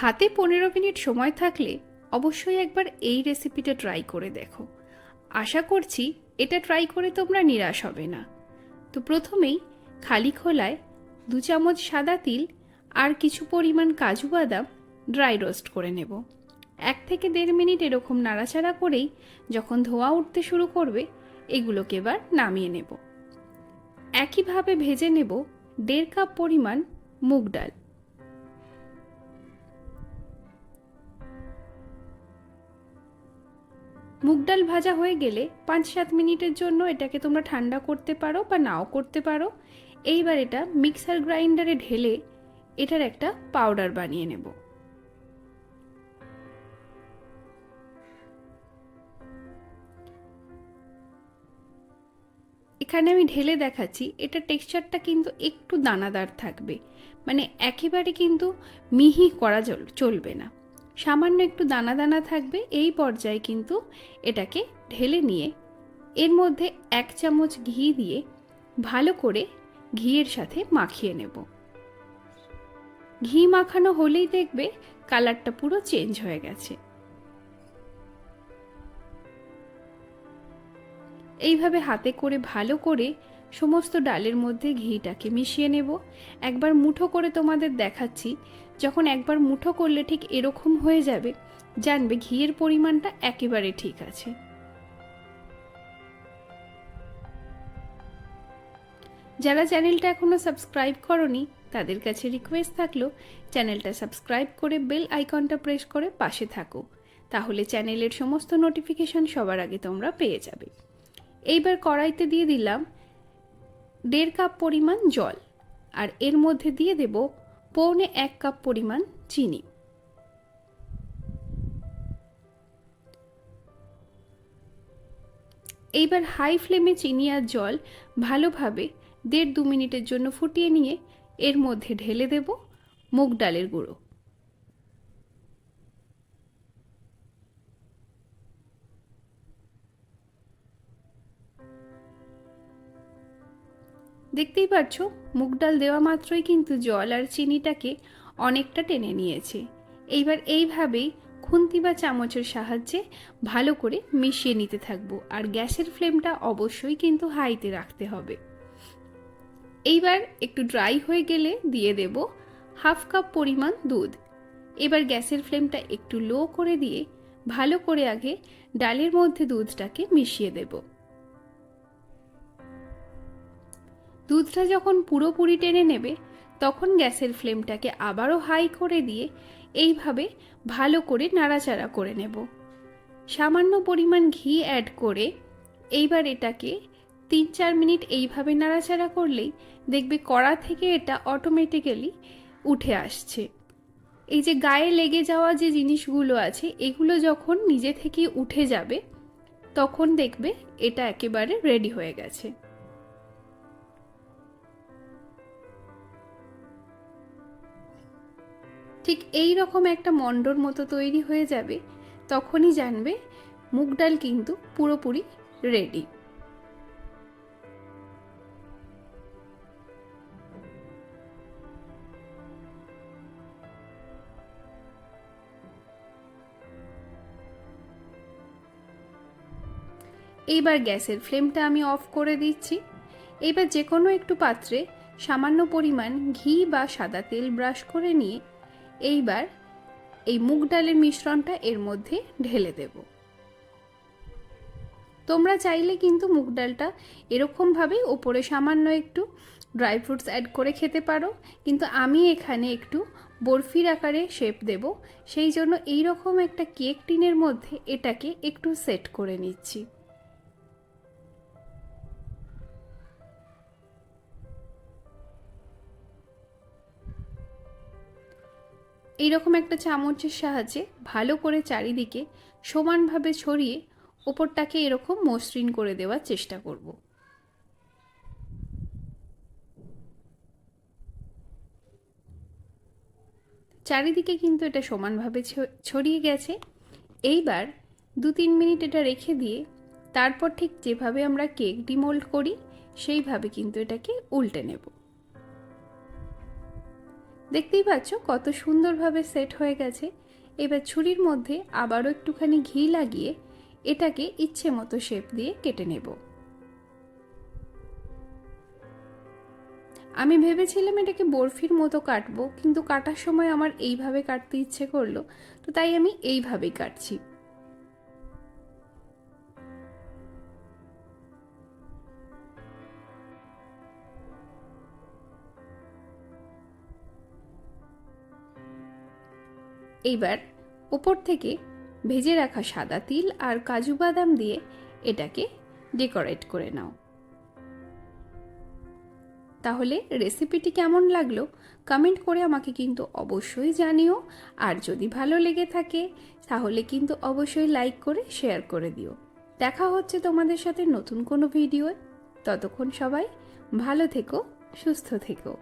হাতে পনেরো মিনিট সময় থাকলে অবশ্যই একবার এই রেসিপিটা ট্রাই করে দেখো। আশা করছি এটা ট্রাই করে তোমরা নিরাশ হবে না। তো প্রথমেই খালি খোলায় দু চামচ সাদা তিল আর কিছু পরিমাণ কাজু বাদাম ড্রাই রোস্ট করে নেব। এক থেকে দেড় মিনিট এরকম নাড়াচাড়া করেই যখন ধোয়া উঠতে শুরু করবে, এগুলোকে এবার নামিয়ে নেব। একইভাবে ভেজে নেব দেড় কাপ পরিমাণ মুগ ডাল। মুগ ডাল ভাজা হয়ে গেলে পাঁচ সাত মিনিটের জন্য এটাকে তোমরা ঠান্ডা করতে পারো বা নাও করতে পারো। এইবার এটা মিক্সার গ্রাইন্ডারে ঢেলে এটার একটা পাউডার বানিয়ে নেব। এখানে আমি ঢেলে দেখাচ্ছি, এটা টেক্সচারটা কিন্তু একটু দানাদার থাকবে। মানে একেবারে কিন্তু মিহি করা চলবে না। সামান্য একটু দানা দানা থাকবে এই পর্যায়ে কিন্তু এটাকে ঢেলে নিয়ে এর মধ্যে এক চামচ ঘি দিয়ে ভালো করে ঘিয়ের সাথে মাখিয়ে নেব। ঘি মাখানো হলেই দেখবে কালারটা পুরো চেঞ্জ হয়ে গেছে। এইভাবে হাতে করে ভালো করে সমস্ত ডালের মধ্যে ঘিটাকে মিশিয়ে নেব। একবার মুঠো করে তোমাদের দেখাচ্ছি। যখন একবার মুঠো করলে ঠিক এরকম হয়ে যাবে, জানবে ঘিয়ের পরিমাণটা একেবারে ঠিক আছে। যারা চ্যানেলটা এখনও সাবস্ক্রাইব করনি, তাদের কাছে রিকোয়েস্ট থাকল, চ্যানেলটা সাবস্ক্রাইব করে বেল আইকনটা প্রেস করে পাশে থাকো। তাহলে চ্যানেলের সমস্ত নোটিফিকেশন সবার আগে তোমরা পেয়ে যাবে। এইবার কড়াইতে দিয়ে দিলাম দেড় কাপ পরিমাণ জল আর এর মধ্যে দিয়ে দেব পৌনে এক কাপ পরিমাণ চিনি। এইবার হাই ফ্লেমে চিনি আর জল ভালোভাবে দেড় দু মিনিটের জন্য ফুটিয়ে নিয়ে এর মধ্যে ঢেলে দেব মুগ ডালের গুঁড়ো। দেখতেই পাচ্ছ মুগ ডাল দেওয়া মাত্রই কিন্তু জল আর চিনিটাকে অনেকটা টেনে নিয়েছে। এইবার এইভাবেই খুন্তি বা চামচের সাহায্যে ভালো করে মিশিয়ে নিতে থাকব আর গ্যাসের ফ্লেমটা অবশ্যই কিন্তু হাইতে রাখতে হবে। এইবার একটু ড্রাই হয়ে গেলে দিয়ে দেব হাফ কাপ পরিমাণ দুধ। এবার গ্যাসের ফ্লেমটা একটু লো করে দিয়ে ভালো করে আগে ডালের মধ্যে দুধটাকে মিশিয়ে দেবো। দুধটা যখন পুরোপুরি টেনে নেবে, তখন গ্যাসের ফ্লেমটাকে আবারও হাই করে দিয়ে এইভাবে ভালো করে নাড়াচাড়া করে নেব। সামান্য পরিমাণ ঘি অ্যাড করে এইবার এটাকে তিন চার মিনিট এইভাবে নাড়াচাড়া করলেই দেখবে কড়া থেকে এটা অটোমেটিক্যালি উঠে আসছে। এই যে গায়ে লেগে যাওয়া যে জিনিসগুলো আছে, এগুলো যখন নিজে থেকে উঠে যাবে, তখন দেখবে এটা একেবারে রেডি হয়ে গেছে। ঠিক এই রকম একটা মণ্ডর মতো তৈরি হয়ে যাবে, তখনই জানবে মুগ ডাল কিন্তু পুরোপুরি রেডি এইবার গ্যাসের ফ্লেমটা আমি অফ করে দিচ্ছি। এবার যে কোনো একটু পাত্রে সামান্য পরিমাণ ঘি বা সাদা তেল ব্রাশ করে নিয়ে এইবার এই মুগ ডালের মিশ্রণটা এর মধ্যে ঢেলে দেব। তোমরা চাইলে কিন্তু মুগ ডালটা এরকমভাবেই ওপরে সামান্য একটু ড্রাই ফ্রুটস অ্যাড করে খেতে পারো, কিন্তু আমি এখানে একটু বরফির আকারে শেপ দেব। সেই জন্য এই রকম একটা কেক টিনের মধ্যে এটাকে একটু সেট করে নিচ্ছি। এইরকম একটা চামচের সাহায্যে ভালো করে চারিদিকে সমানভাবে ছড়িয়ে ওপরটাকে এরকম মসৃণ করে দেওয়ার চেষ্টা করব। চারিদিকে কিন্তু এটা সমানভাবে ছড়িয়ে গেছে। এইবার দু তিন মিনিট এটা রেখে দিয়ে তারপর ঠিক যেভাবে আমরা কেক ডিমোল্ড করি, সেইভাবে কিন্তু এটাকে উল্টে নেব। দেখতেই পাচ্ছ কত সুন্দরভাবে সেট হয়ে গেছে। এবার ছুরির মধ্যে আবারও একটুখানি ঘি লাগিয়ে এটাকে ইচ্ছে মতো শেপ দিয়ে কেটে নেব। আমি ভেবেছিলাম এটাকে বরফির মতো কাটবো, কিন্তু কাটার সময় আমার এইভাবে কাটতে ইচ্ছে করল, তো তাই আমি এইভাবেই কাটছি। এইবার ওপর থেকে ভেজে রাখা সাদা তিল আর কাজু বাদাম দিয়ে এটাকে ডেকোরেট করে নাও। তাহলে রেসিপিটি কেমন লাগল কমেন্ট করে আমাকে কিন্তু অবশ্যই জানিও। আর যদি ভালো লেগে থাকে, তাহলে কিন্তু অবশ্যই লাইক করে শেয়ার করে দিও। দেখা হচ্ছে তোমাদের সাথে নতুন কোনো ভিডিও ততক্ষণ সবাই ভালো থেকো, সুস্থ থেকো।